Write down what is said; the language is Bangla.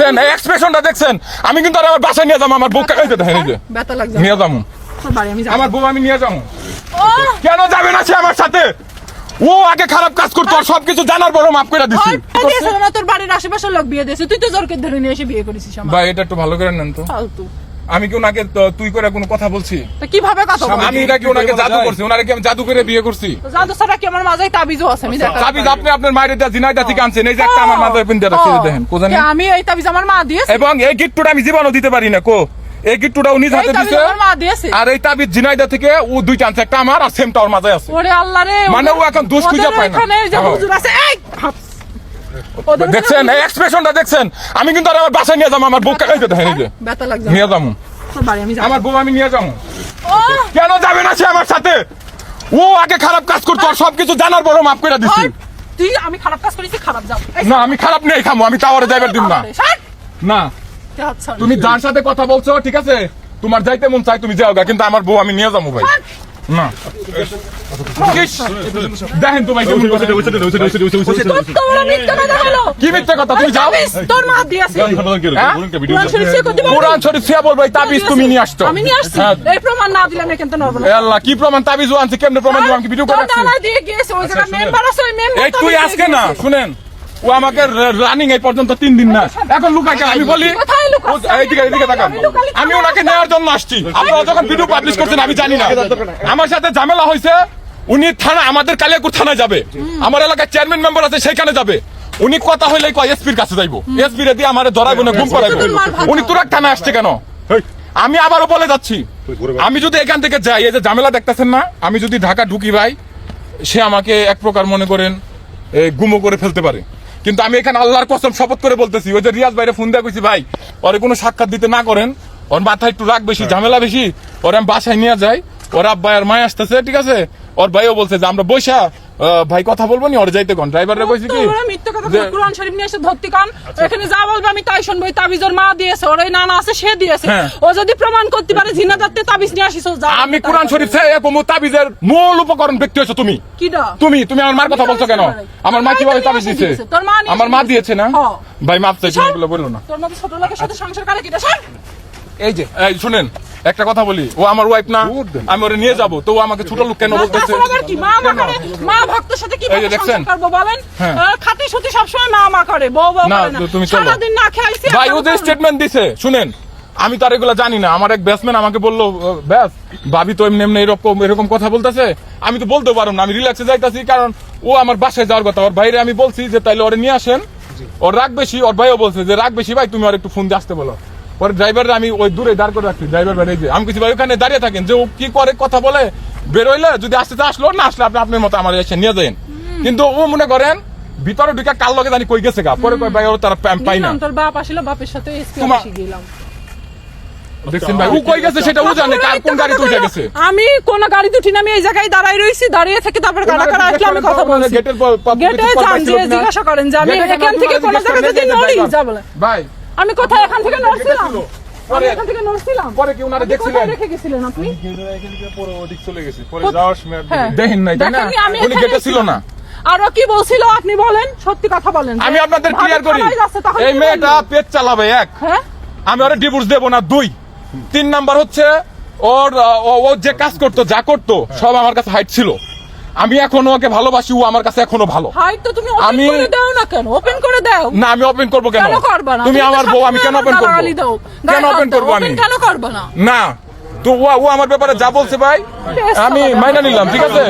দেখছেন? এক্সপ্রেশনটা দেখছেন? আমি কিন্তু আর আমার বাসায় নিয়ে যাব আমার বউকে এই যে। দেখেন এই যে নিয়ে যাব। আমার বউ আমি নিয়ে যাব। কেন যাবে না সে আমার সাথে? ও আগে খারাপ কাজ করতো আর সবকিছু জানার বড় মাফ করে দিছি। তোর বাড়ির আশেপাশের লোক বিয়ে দিয়েছে। তুই তো জোরকে ধরে নিয়ে এসে বিয়ে করেছিস ভাই এটা একটু ভালো করে নেন তো। ফালতু। আমি কি ওনাকে তুই করে কোনো কথা বলছি? কীভাবে কথা বলব? আমি এটা কি ওনাকে জাদু করছি? ওনারে কি আমি জাদু করে বিয়ে করছি? জাদু ছাড়া কি আমার মাঝে তাবিজও আছে? আমি দেখা তাবিজ আপনি আপনার মায়ের দেয়া জিনাইদা থেকে আনছেন। এই যে একটা আমার মাথায় পিন দিয়ে রাখছে এই যে দেখেন আমি এই তাবিজ আমার মা দিয়েছে? এবং এই গিফটটা আমি জীবনও দিতে পারি না কো। এই গিফটটা উনি হাতে দিয়েছে। আর এই তাবিজ জিনাইদা থেকে ও দুইটা আনছে একটা আমার আর সেমটা ওর মাঝে আছে। ওরে আল্লাহ রে মানে ও এখন দোষ খুঁজে পায় না। ওখানে যে হ্যাঁ। হুজুর আছে এই দেখছেন? এক্সপ্রেশনটা দেখছেন? আমি কিন্তু আর আমার বাসায় নিয়ে যাব আমার বউকে এই যে দেখেন এই যে নিয়ে যাব। আমার বউ আমি নিয়ে যাব। কেন যাবে না সে আমার সাথে? ও আগে খারাপ কাজ করতো আর সবকিছু জানার পরও মাফ করে দিছি। তুই আমি খারাপ কাজ করেছি খারাপ যাও। না আমি খারাপ নেই খামো আমি টাওয়ারে যাইবার দিব না। না। তুমি যার সাথে কথা বলছো ঠিক আছে? তোমার যাইতে মন চাই তুমি যাও কিন্তু আমার বউ আমি নিয়ে যাব ভাই। না। ইস, দেখেন তোমায় কেমন করে। তোর তো বড় মিথ্যা কথা বলো। কি মিথ্যে কথা? তুমি যাও। তোর মা দিয়েছে? কোরআন শরীফ সে করতে পারবি? কোরআন শরীফ সিয়া বলব তাবিজ তুমি নিয়ে আসতো আমি নিয়ে আসছি। এই প্রমাণ না দিলে আমি কিন্তু নরবো আল্লাহ কি প্রমাণ? তাবিজ আনছে কেমনে প্রমাণ দিব আমি ভিডিও করে তোর রাখছি দাদা দিয়ে গিয়েছে ওই জায়গায় মেম্বার আছে ওই মেম্বার এই তুই আজকে না শুনেন ও আমাকে রানিং এই পর্যন্ত তিন দিন না। এখন লুকাই কেন? আমি বলি কোথায় এইদিকে এইদিকে তাকান। আমি ওনাকে জন্য আসছি। আপনারা যখন ভিডিও পাবলিশ করছেন আমি জানি না। আমার সাথে ঝামেলা হয়েছে উনি থানা আমাদের কালিয়াকুর থানায় যাবে। আমার এলাকার চেয়ারম্যান মেম্বার আছে সেখানে যাবে। উনি কথা হইলে কয় এসপির কাছে যাইবো। এসপি রে দিয়ে আমার ধরাইবো না গুম করাইবো উনি তুরাক থানায় আসছে কেন? আমি আবারও বলে যাচ্ছি। আমি যদি এখান থেকে যাই এই যে ঝামেলা দেখতেছেন না আমি যদি ঢাকা ঢুকি ভাই সে আমাকে এক প্রকার মনে করেন গুমো করে ফেলতে পারে। কিন্তু আমি এখানে আল্লাহর কসম শপথ করে বলতেছি ওই যে রিয়াজ ভাইরে ফোন দিয়ে কইছি ভাই ওরে কোনো সাক্ষাৎ দিতে না করেন ওর মাথায় একটু রাগ বেশি ঝামেলা বেশি ওর আমি বাসায় নিয়ে যাই ওর আব্বা আর মায় আসতেছে ঠিক আছে? ওর ভাইও বলছে যে আমরা বৈশা ভাই কথা বলব নি ওর যাইতে কোন? ড্রাইভাররা কইছি কি মিথ্যা কথা বলে কোরআন শরীফ নিয়ে এসে ধরতি কান এখানে যা বলবে আমি তাই শুনব এই তাবিজ মা দিয়েছে ওর এই নানা আছে সে দিয়েছে। হ্যাঁ। ও যদি প্রমাণ করতে পারে জিনা তাবিজ নিয়ে আসিস ও যা আমি কোরআন শরীফ থেকে তাবিজের মূল উপকরণ ব্যক্তি হচ্ছে তুমি। কিডা? তুমি তুমি আমার মার কথা বলছো কেন? আমার মা কীভাবে তাবিজ মা আমার মা দিয়েছে না। ভাই মাপ চাইছি। এগুলো বলল না। তোর মতো ছোট লোকের সাথে সংসার করে কিডা? এই যে এই শুনেন একটা কথা বলি। ও আমার ওয়াইফ না আমি ওরে নিয়ে যাব। তো ও আমাকে ছোট লোক কেন বলতেছে? মা মা করে মা ভক্তের সাথে কি দেখছেন? করব বলেন? হ্যাঁ। খাঁটি সুতি সবসময় মা মা করে বউ বউ না, তুমি চলো। সারাদিন না খাইছে ভাই ও যে স্টেটমেন্ট দিছে শুনেন আমি তো আর এগুলো জানি না। আমার এক ব্যাটসম্যান আমাকে বলল ব্যাস ভাবি তো এমনি এমনি এরকম এরকম কথা বলতেছে। আমি তো বলতে পারব না আমি রিল্যাক্সে যাইতাছি কারণ ও আমার বাসায় যাওয়ার কথা। ওর বাইরে আমি বলছি যে তাইলে ওরে নিয়ে আসেন। ওর রাগ বেশি ওর ভাইও বলছে যে রাগ বেশি ভাই তুমি আর একটু ফোন দিয়ে আসতে বলো। পরে ড্রাইভার আমি ওই দূরে দাঁড় করে রাখছি ড্রাইভার এই যে আমি কিছু ভাই ওখানে দাঁড়িয়ে থাকেন যে ও কি করে কথা বলে বেরোইলে যদি আসতে আসলো না আসলে আপনি আপনার মতো আমার এসে নিয়ে যান কিন্তু ও মনে করেন ভিতরে ঢুকে কাল লগে জানি কই গেছে গা। পরে কই ভাই ওর তারা পাই- না। তোর বাপ আসিল বাপের সাথে এসপি অফিসে গেলাম। দেখছেন ভাই ও কই গেছে সেটা ও জানে কার কোন গাড়িতে উঠে গেছে। আমি কোন গাড়িতে উঠি না আমি এই জায়গায় দাঁড়াই রইছি দাঁড়িয়ে থেকে তারপর কাটা কাটা আসলে আমি কথা বলছি। গেটের পর- পর- গেটে কিছু পর যান পাইছিল যে কিনা? জিজ্ঞাসা করেন যে আমি এখান থেকে কোন জিজ্ঞাসা যদি নড়ি যা বলে। ভাই আমি কোথায়? এখান থেকে নড়ছিলাম। আমি এখান থেকে নড়ছিলাম। পরে কি আপনি দেখছিলেন? রেখে গেছিলেন আপনি? পরে যাওয়ার সময় হ্যাঁ। দেখেন নাই তাই না? দেখেননি, আমি উনি এখানে গেটে ছিল না। আরও কি বলছিল আপনি বলেন? সত্যি কথা বলেন। আমি আপনাদের ক্লিয়ার করি। এই মেয়েটা পেট চালাবে এক। হ্যাঁ? আমি ওরে ডিভোর্স দেবো না দুই। তিন নাম্বার হচ্ছে ওর ও- ও যে কাজ করতো যা করতো সব আমার কাছে হাইট ছিল। আমি এখন ওকে ভালোবাসি ও আমার কাছে এখনও ভালো। হয়তো তুমি ওপেন করে দাও না কেন? ওপেন করে দাও। না আমি ওপেন করব কেন? কেন করবা না? তুমি আমার বউ আমি কেন ওপেন করব? কেন ওপেন করব আমি? কেন করবা না? না তো ও ও আমার ব্যাপারে যা বলছে ভাই আমি মাইনা নিলাম ঠিক আছে?